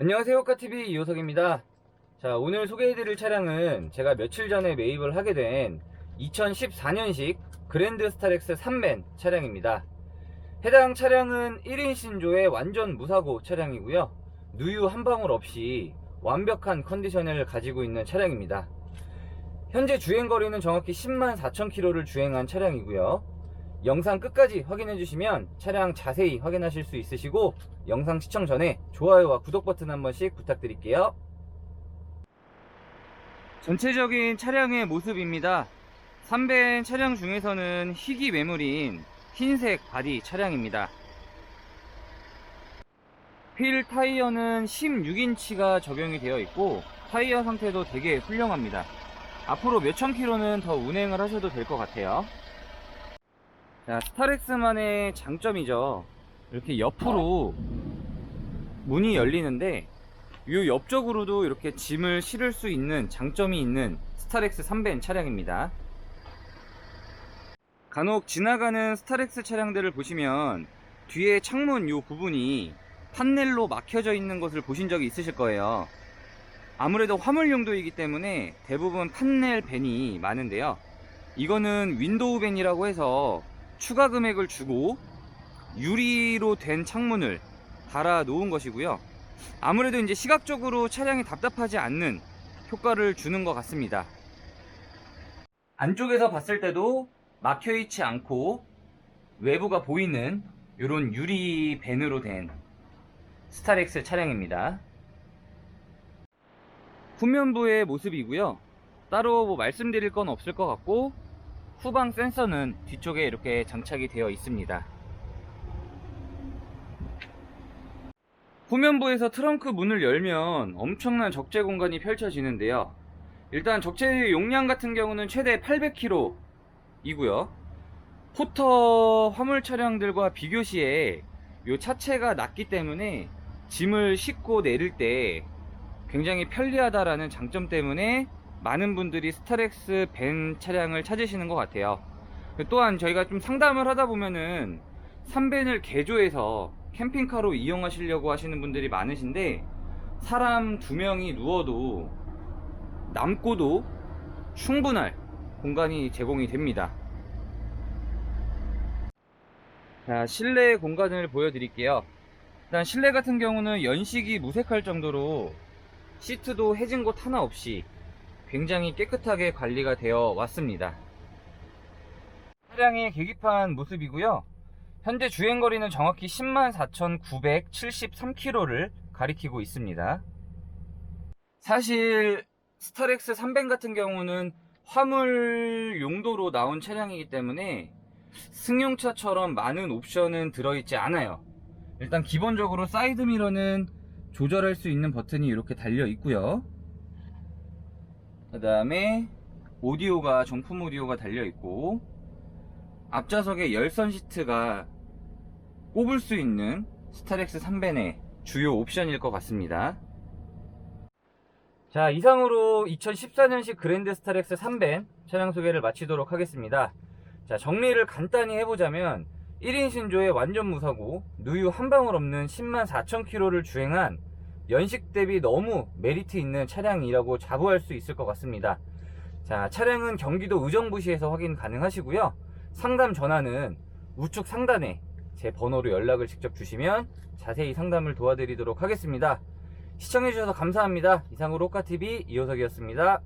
안녕하세요 호카TV 이호석입니다. 자 오늘 소개해드릴 차량은 제가 며칠 전에 매입을 하게 된 2014년식 그랜드 스타렉스 3벤 차량입니다. 해당 차량은 1인 신조의 완전 무사고 차량이고요. 누유 한 방울 없이 완벽한 컨디션을 가지고 있는 차량입니다. 현재 주행거리는 정확히 10만 4천 킬로를 주행한 차량이고요 영상 끝까지 확인해 주시면 차량 자세히 확인하실 수 있으시고 영상 시청 전에 좋아요와 구독 버튼 한 번씩 부탁드릴게요. 전체적인 차량의 모습입니다. 3벤 차량 중에서는 희귀 매물인 흰색 바디 차량입니다. 휠 타이어는 16인치가 적용이 되어 있고 타이어 상태도 되게 훌륭합니다. 앞으로 몇천 킬로는 더 운행을 하셔도 될 것 같아요 자, 스타렉스만의 장점이죠. 이렇게 옆으로 문이 열리는데 이 옆쪽으로도 이렇게 짐을 실을 수 있는 장점이 있는 스타렉스 3벤 차량입니다. 간혹 지나가는 스타렉스 차량들을 보시면 뒤에 창문 이 부분이 판넬로 막혀져 있는 것을 보신 적이 있으실 거예요. 아무래도 화물 용도이기 때문에 대부분 판넬 벤이 많은데요. 이거는 윈도우 벤이라고 해서 추가 금액을 주고 유리로 된 창문을 달아 놓은 것이고요. 아무래도 이제 시각적으로 차량이 답답하지 않는 효과를 주는 것 같습니다. 안쪽에서 봤을 때도 막혀 있지 않고 외부가 보이는 이런 유리 밴으로 된 스타렉스 차량입니다. 후면부의 모습이고요. 따로 뭐 말씀드릴 건 없을 것 같고 후방 센서는 뒤쪽에 이렇게 장착이 되어 있습니다. 후면부에서 트렁크 문을 열면 엄청난 적재 공간이 펼쳐지는데요. 일단 적재 용량 같은 경우는 최대 800kg 이고요. 포터 화물 차량들과 비교 시에 이 차체가 낮기 때문에 짐을 싣고 내릴 때 굉장히 편리하다라는 장점 때문에 많은 분들이 스타렉스 벤 차량을 찾으시는 것 같아요. 또한 저희가 좀 상담을 하다 보면은 3벤을 개조해서 캠핑카로 이용하시려고 하시는 분들이 많으신데 사람 두 명이 누워도 남고도 충분할 공간이 제공이 됩니다. 자, 실내 공간을 보여드릴게요. 일단 실내 같은 경우는 연식이 무색할 정도로 시트도 해진 곳 하나 없이 굉장히 깨끗하게 관리가 되어 왔습니다. 차량의 계기판 모습이고요. 현재 주행거리는 정확히 104,973km를 가리키고 있습니다. 사실 스타렉스 300 같은 경우는 화물 용도로 나온 차량이기 때문에 승용차처럼 많은 옵션은 들어있지 않아요. 일단 기본적으로 사이드미러는 조절할 수 있는 버튼이 이렇게 달려 있고요. 그 다음에 오디오가 정품 오디오가 달려 있고 앞좌석에 열선 시트가 꼽을 수 있는 스타렉스 3벤의 주요 옵션일 것 같습니다. 자 이상으로 2014년식 그랜드 스타렉스 3벤 차량 소개를 마치도록 하겠습니다. 자 정리를 간단히 해보자면 1인 신조의 완전 무사고 누유 한 방울 없는 10만 4천 킬로를 주행한 연식 대비 너무 메리트 있는 차량이라고 자부할 수 있을 것 같습니다. 자, 차량은 경기도 의정부시에서 확인 가능하시고요. 상담 전화는 우측 상단에 제 번호로 연락을 직접 주시면 자세히 상담을 도와드리도록 하겠습니다. 시청해주셔서 감사합니다. 이상으로 호카TV 이호석이었습니다.